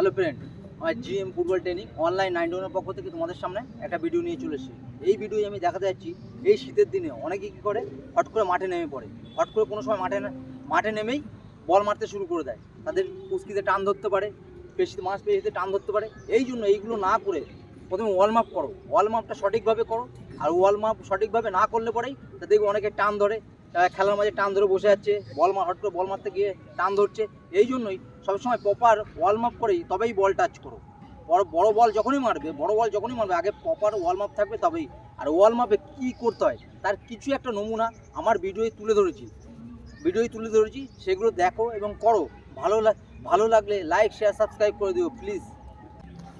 Hello friend আমার GM football training online nine ওয়ানের পক্ষ থেকে তোমাদের সামনে একটা ভিডিও নিয়ে চলে এসেছি। এই ভিডিওয় আমি দেখাতে যাচ্ছি, এই শীতের দিনে অনেকে কী করে? হট করে মাঠে নেমে পড়ে। হট করে কোনো সময় মাঠে মাঠে নেমেই বল মারতে শুরু করে দেয়। তাদের উস্কিতে টান ধরতে পারে, পেশিতে মাছ পেশিতে টান ধরতে পারে। এই জন্য এইগুলো না করে প্রথমে ওয়াল মাপ করো। ওয়াল মাপটা সঠিকভাবে করো। আর ওয়াল মাপ সঠিকভাবে না করলে পরেই দেখবে অনেকে টান ধরে। খেলার মাঝে টান ধরে বসে যাচ্ছে বল মার হট করে বল মারতে গিয়ে টান ধরছে। এই জন্যই সবসময় প্রপার ওয়াল মাপ করেই তবেই বল টাচ করো। বড় বড় বল যখনই মারবে, বড় বল যখনই মারবে, আগে প্রপার ওয়াল মাপ থাকবে তবেই। আর ওয়াল মাপে কী করতে হয়, তার কিছু একটা নমুনা আমার ভিডিওয় তুলে ধরেছি। ভিডিওই তুলে ধরেছি, সেগুলো দেখো এবং করো। ভালো ভালো লাগলে লাইক শেয়ার সাবস্ক্রাইব করে দিও প্লিজ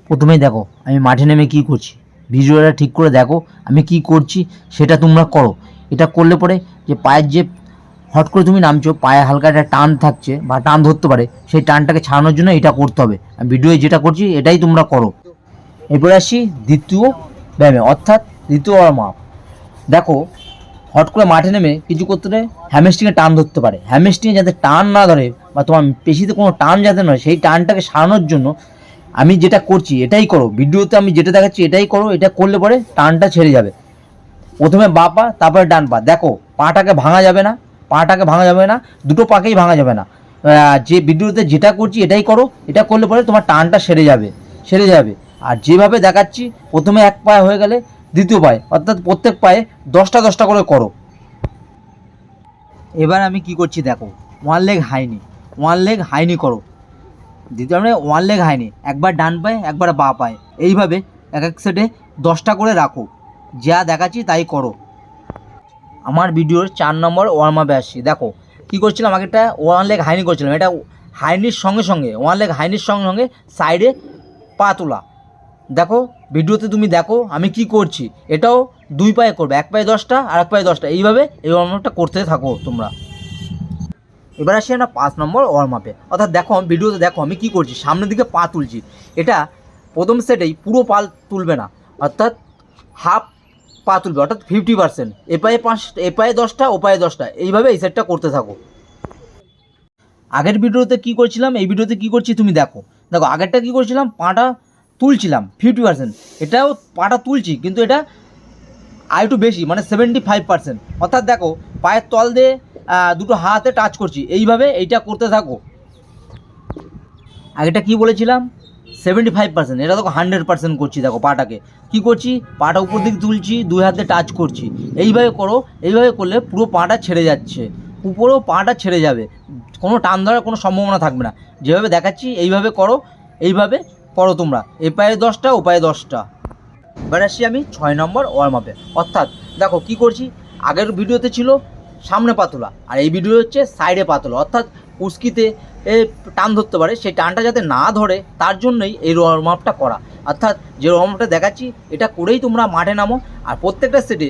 প্রথমেই দেখো, আমি মাঠে নেমে কি করছি? ভিডিওটা ঠিক করে দেখো, আমি কি করছি, সেটা তোমরা করো। এটা করলে পরে যে পায়ের যে হট করে তুমি নামছো, পায়ে হালকা একটা টান থাকছে বা টান ধরতে পারে, সেই টানটাকে ছাড়ানোর জন্য এটা করতে হবে। ভিডিওয়ে যেটা করছি, এটাই তোমরা করো। এরপরে আসি দ্বিতীয় ব্যায়ামে, অর্থাৎ দ্বিতীয় মাপ দেখো, হট করে মাঠে নেমে কিছু করতে হলে হ্যামস্ট্রিংয়ে টান ধরতে পারে। হ্যামস্ট্রিংয়ে যাতে টান না ধরে বা তোমার পেশিতে কোনো টান যাতে নয় সেই টানটাকে সারানোর জন্য আমি যেটা করছি, এটাই করো। ভিডিওতে আমি যেটা দেখাচ্ছি, এটাই করো। এটা করলে পরে টানটা ছেড়ে যাবে। প্রথমে বা পা, তারপরে ডান পা। দেখো, পাটাকে ভাঙা যাবে না, পাটাকে ভাঙা যাবে না, দুটো পাকেই ভাঙা যাবে না। যে ভিডিওতে যেটা করছি এটাই করো, এটা করলে পরে তোমার টানটা সেরে যাবে সেরে যাবে। আর যেভাবে দেখাচ্ছি, প্রথমে এক পায়ে হয়ে গেলে দ্বিতীয় পায়ে, অর্থাৎ প্রত্যেক পায়ে দশটা দশটা করে করো। এবার আমি কি করছি দেখো ওয়ান লেগ হাইনি ওয়ান লেগ হাইনি করো। দ্বিতীয় মানে ওয়ান লেগ হাইনি একবার ডান পায়ে, একবার বা পায়ে। এইভাবে এক এক সেটে দশটা করে রাখো। যা দেখাচ্ছি তাই করো। আমার ভিডিওর চার নম্বর ওয়ার্ম আপে আসছি। দেখো, কী করছিলাম আগে একটা ওয়ান লেগ হাইনি করছিলাম। এটা হাইনির সঙ্গে সঙ্গে ওয়ান লেগ হাইনির সঙ্গে সঙ্গে সাইডে পা তোলা। দেখো, ভিডিওতে তুমি দেখো আমি কি করছি। এটাও দুই পায়ে করবে, এক পায়ে দশটা আর এক পায়ে দশটা। এইভাবে এই ওয়ার্ম আপটা করতে থাকো তোমরা। এবার আসি আমরা পাঁচ নম্বর ওয়ার্ম আপে। অর্থাৎ দেখো, ভিডিওতে দেখো আমি কি করছি, সামনের দিকে পা তুলছি। এটা প্রথম সেটেই পুরো পা তুলবে না। অর্থাৎ হাফ পা তুলবে, অর্থাৎ ফিফটি পার্সেন্ট এ পায়ে পাঁচ, এ পায়ে দশটা, ও পায়ে দশটা। এইভাবে এই সেটটা করতে থাকো। আগের ভিডিওতে কি করছিলাম? এই ভিডিওতে কি করছি তুমি দেখো। দেখো, আগেরটা কি করছিলাম? পাটা তুলছিলাম ফিফটি পার্সেন্ট এটাও পাটা তুলছি, কিন্তু এটা আর একটু বেশি মানে সেভেন্টি ফাইভ পার্সেন্ট অর্থাৎ দেখো, পায়ের তল দিয়ে দুটো হাতে টাচ করছি। এইভাবে এইটা করতে থাকো। আগেটা কি বলেছিলাম? Seventy five percent. এটা দেখো হান্ড্রেড পার্সেন্ট করছি দেখো পাটাকে। কি করছি? পাটা উপর দিকে তুলছি, দুই হাতে টাচ করছি। এইভাবে করো, এইভাবে করলে পুরো পাটা ছেড়ে যাচ্ছে। উপরেও পাটা ছেড়ে যাবে। কোনো টান ধরার কোনো সম্ভাবনা থাকবে না। যেভাবে দেখাচ্ছি, এইভাবে করো এইভাবে করো তোমরা। এ পায়ে দশটা ও পায়ে দশটা। এবার আসছি আমি ছয় নম্বর ওয়ার্ম আপে অর্থাৎ দেখো কি করছি? আগের ভিডিওতে ছিল সামনে পাতলা, আর এই ভিডিও হচ্ছে সাইডে পাতলা। অর্থাৎ উস্কিতে এ টান ধরতে পারে, সেই টানটা যাতে না ধরে, তার জন্যই এই ওয়ার্ম আপটা করা। অর্থাৎ যে ওয়ার্ম আপটা দেখাচ্ছি, এটা করেই তোমরা মাঠে নামো, আর প্রত্যেকটা সেটে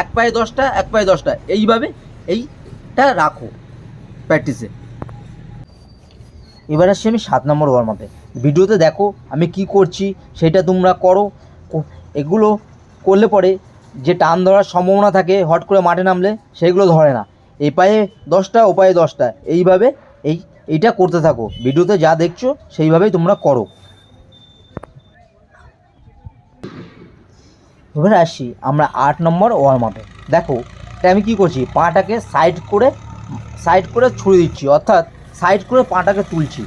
এক পায়ে দশটা, এক পায়ে দশটা, এইভাবে এইটা রাখো প্র্যাকটিসে এবার আসছি আমি সাত নম্বর ওয়ার্ম আপে ভিডিওতে দেখো আমি কি করছি, সেটা তোমরা করো। এগুলো করলে পরে যে টান ধরার সম্ভাবনা থাকে, হট করে মাঠে নামলে, সেগুলো ধরে না। এই পায়ে দশটা, ও পায়ে দশটা, এইভাবে এই এইটা করতে থাকো। ভিডিওতে যা দেখছ, সেইভাবেই তোমরা করো। এবারে আসি আমরা আট নম্বর ওয়ার্ম আপে দেখো, এটা আমি কী করছি? পাটাকে সাইড করে সাইড করে ছুড়ে দিচ্ছি। অর্থাৎ সাইড করে পাটাকে তুলছি।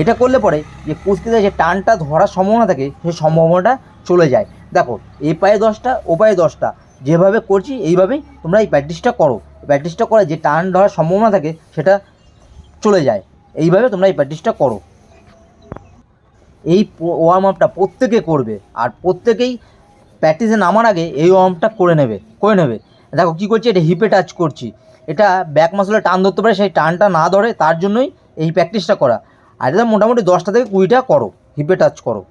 এটা করলে পরে যে কুস্তিতে যে টানটা ধরার সম্ভাবনা থাকে সেই সম্ভাবনাটা চলে যায়। দেখো এই পায়ে দশটা, ও পায়ে দশটা। যেভাবে করছি, এইভাবেই তোমরা এই প্র্যাকটিসটা করো। প্র্যাকটিসটা করে যে টান ধরার সম্ভাবনা থাকে, সেটা চলে যায়। এইভাবে তোমরা এই প্র্যাকটিসটা করো। এই ওয়ার্ম আপটা প্রত্যেকে করবে, আর প্রত্যেকেই প্র্যাকটিসে নামার আগে এই ওয়ার্মটা করে নেবে করে নেবে। দেখো কী করছি, এটা হিপে টাচ করছি। এটা ব্যাক মাসলে টান ধরতে পারে, সেই টানটা না ধরে তার জন্যই এই প্র্যাকটিসটা করা। আর এটা মোটামুটি দশটা থেকে কুড়িটা করো হিপে টাচ করো।